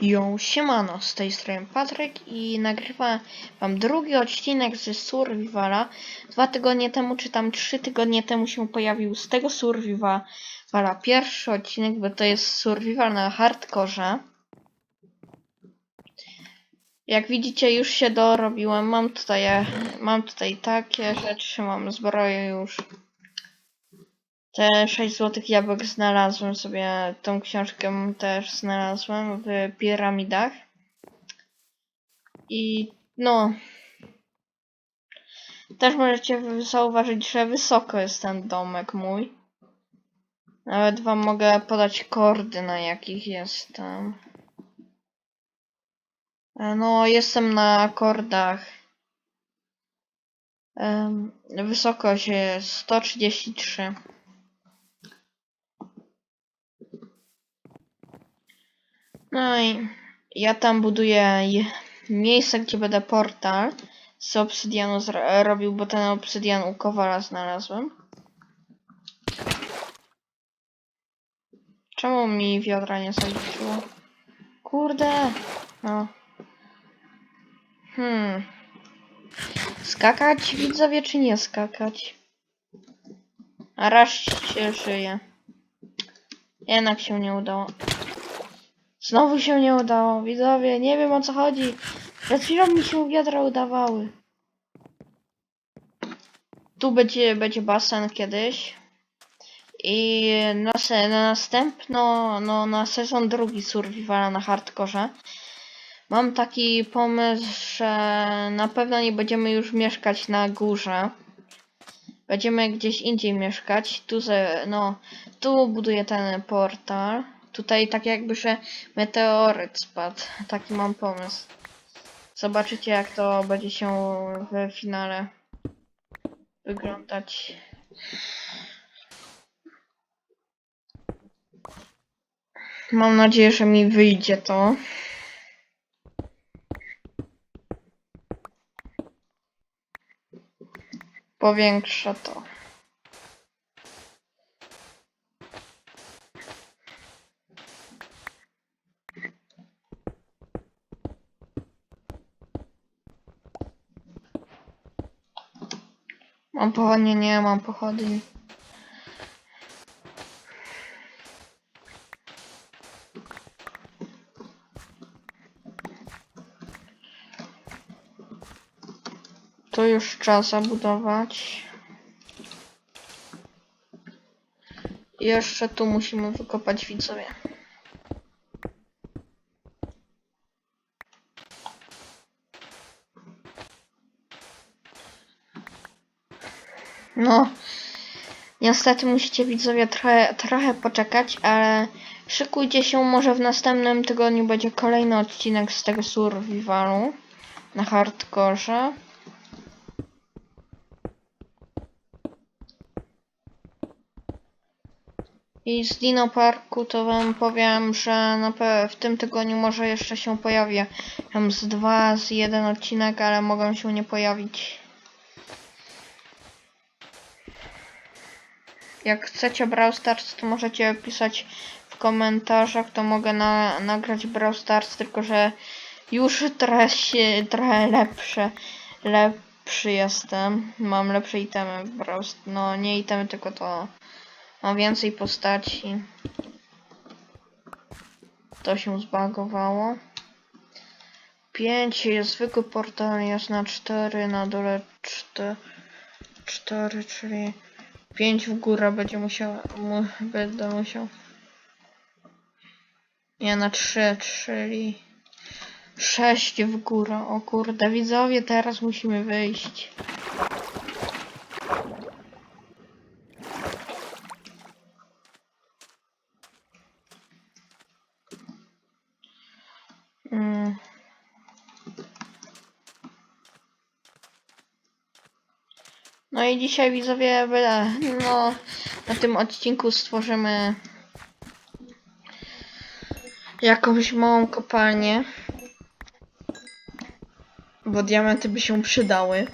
Yo, siemano, z tej strony Patryk i nagrywam wam drugi odcinek ze Survivala. Dwa tygodnie temu, czy tam trzy tygodnie temu się pojawił z tego Survivala pierwszy odcinek, bo to jest Survival na hardkorze. Jak widzicie, już się dorobiłem. Mam tutaj, mam tutaj takie rzeczy, mam zbroję już. Te 6 złotych jabłek znalazłem sobie, tą książkę też znalazłem w piramidach. I no. Też możecie zauważyć, że wysoko jest ten domek mój. Nawet wam mogę podać kordy, na jakich jestem. E, No, jestem na kordach. Wysokość jest 133. No i ja tam buduję miejsce, gdzie będę portal z obsydianu robił, bo ten obsydian u Kowala znalazłem. Czemu mi wiadra nie zaliczyło? Kurde! No. Hmm. Skakać widzowie, czy nie skakać? A raz się żyje. Jednak się nie udało. Znowu się nie udało, widzowie, nie wiem o co chodzi. Przed chwilą mi się wiadra udawały. Tu będzie, będzie basen kiedyś. I na, se, na następno, no na sezon drugi Survivala na hardkorze. Mam taki pomysł, że na pewno nie będziemy już mieszkać na górze. Będziemy gdzieś indziej mieszkać. Tu, ze, no, tu buduję ten portal. Tutaj tak jakby, że meteoryt spadł. Taki mam pomysł. Zobaczycie jak to będzie się w finale wyglądać. Mam nadzieję, że mi wyjdzie to. Powiększę to. Pochodnie? Nie mam pochodni. To już czas zabudować. Jeszcze tu musimy wykopać widzowie. No, niestety musicie widzowie trochę, trochę poczekać, ale szykujcie się, może w następnym tygodniu będzie kolejny odcinek z tego survivalu na hardkorze. I z Dino Parku to wam powiem, że w tym tygodniu może jeszcze się pojawi tam z dwa, z jeden odcinek, ale mogą się nie pojawić. Jak chcecie Brawl Stars, to możecie pisać w komentarzach, to mogę na, nagrać Brawl Stars, tylko że już trochę się, trochę lepsze, lepszy jestem. Mam lepsze itemy w Brawl No nie itemy, tylko to ma więcej postaci. To się zbagowało. 5 jest zwykły portal, jest na 4, na dole 4, 4 czyli 5 w górę będzie musiał, mu, będę musiał. Nie, na 3, czyli 6 w górę. O kurde, widzowie, teraz musimy wyjść. I dzisiaj widzowie, no na tym odcinku stworzymy jakąś małą kopalnię, bo diamenty by się przydały.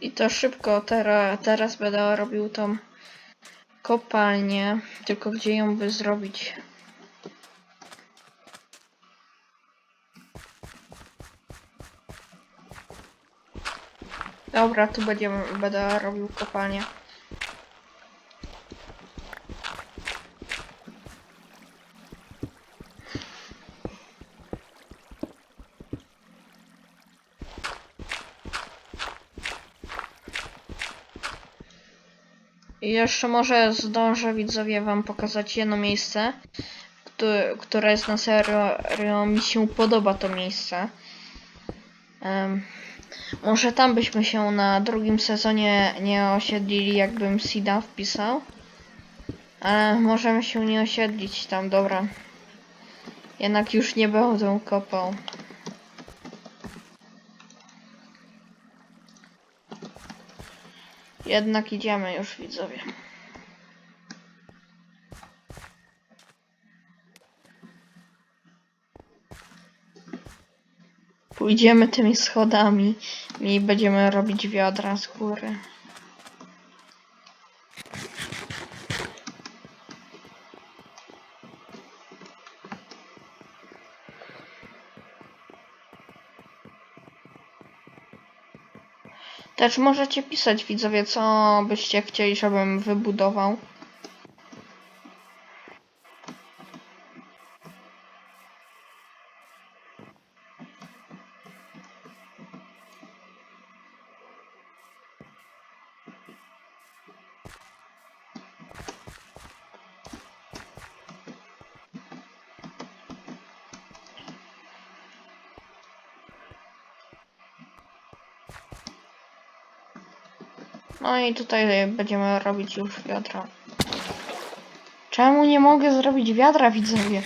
I to szybko, teraz, teraz będę robił tą kopalnię, tylko gdzie ją by zrobić? Dobra, tu będziemy, będę robił kopalnię. Jeszcze może zdążę widzowie wam pokazać jedno miejsce, które, które jest na serio, mi się podoba to miejsce. Em, może tam byśmy się na drugim sezonie nie osiedlili, jakbym Sida wpisał. Ale możemy się nie osiedlić tam, dobra. Jednak już nie będę kopał. Jednak idziemy już widzowie. Pójdziemy tymi schodami i będziemy robić wiadra z góry. Też możecie pisać widzowie, co byście chcieli, żebym wybudował. No i tutaj będziemy robić już wiadra. Czemu nie mogę zrobić wiadra, widzowie?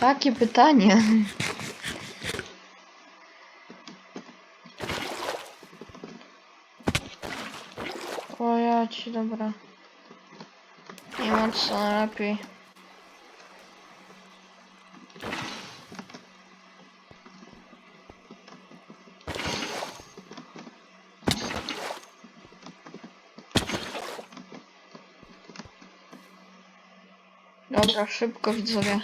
Takie pytanie. O ja ci, dobra. Nie ma co lepiej. Dobra, szybko widzowie.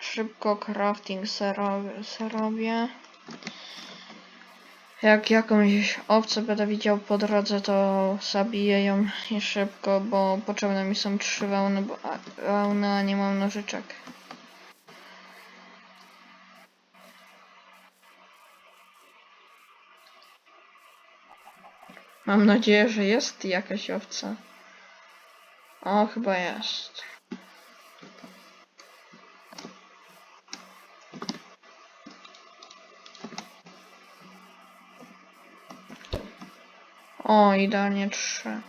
Szybko crafting se. Jak jakąś owcę będę widział po drodze, to zabiję ją i szybko, bo potrzebne mi są trzy wełny, bo a, wełny, a nie mam nożyczek. Mam nadzieję, że jest jakaś owca. O, chyba jest. O, idealnie trzy.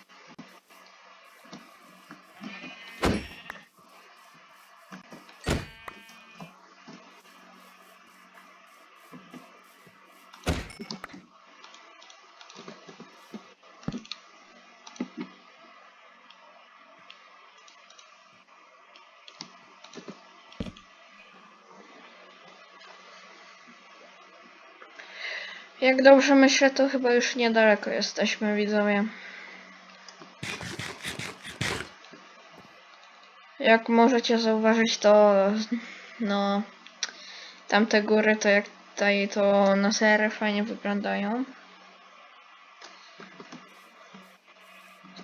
Jak dobrze myślę, to chyba już niedaleko jesteśmy, widzowie. Jak możecie zauważyć, to no tamte góry to jak tutaj to na serio fajnie wyglądają.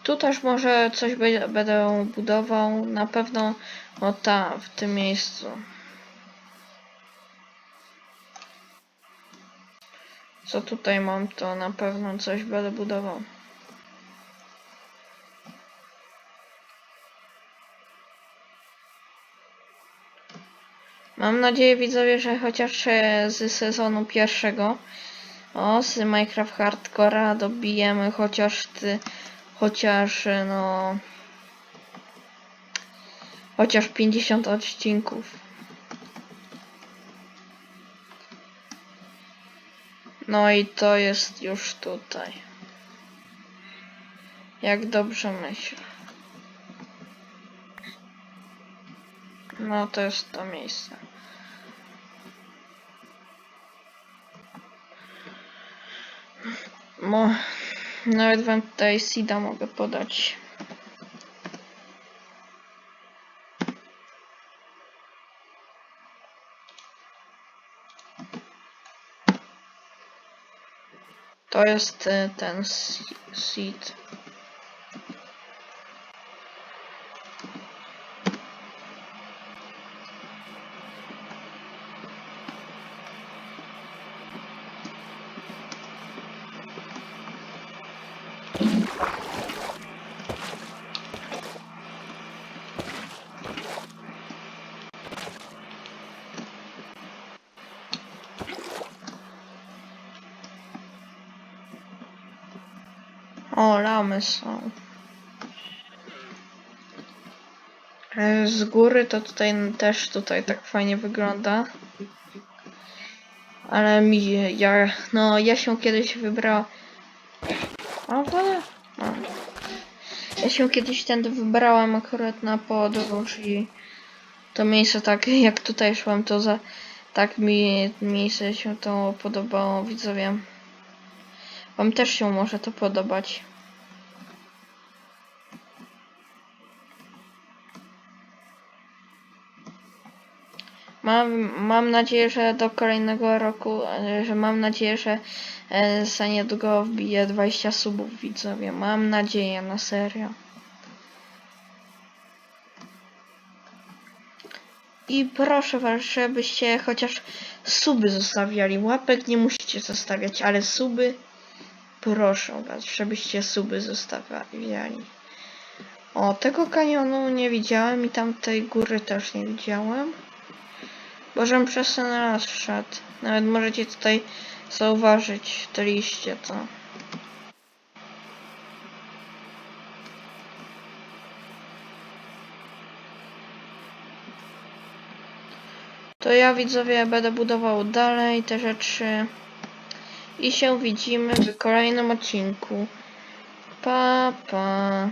Tu też może coś będę budował, na pewno o tam, w tym miejscu. Co tutaj mam, to na pewno coś będę budował. Mam nadzieję, widzowie, że chociaż e, z sezonu pierwszego, o, z Minecraft Hardcora dobijemy chociaż ty, chociaż, e, no, chociaż 50 odcinków. No i to jest już tutaj. Jak dobrze myślę. No to jest to miejsce. Mo nawet wam tutaj Sida mogę podać. To jest e, ten seed. O, lamy są. E, Z góry to tutaj też tutaj tak fajnie wygląda. Ale mi, ja, no ja się kiedyś wybrałam. O, woda. No. Ja się kiedyś tędy wybrałam akurat na podróż i to miejsce tak jak tutaj szłam to za tak mi miejsce się to podobało widzowie. Wam też się może to podobać. Mam, mam nadzieję, że do kolejnego roku, e, że mam nadzieję, że e, za niedługo wbiję 20 subów widzowie. Mam nadzieję, na serio. I proszę was, żebyście chociaż suby zostawiali. Łapek nie musicie zostawiać, ale suby proszę was, żebyście suby zostawiali. O, tego kanionu nie widziałem i tamtej góry też nie widziałem. Bożem przez ten raz szedł. Nawet możecie tutaj zauważyć te liście, to. To ja widzowie będę budował dalej te rzeczy. I się widzimy w kolejnym odcinku. Pa, pa.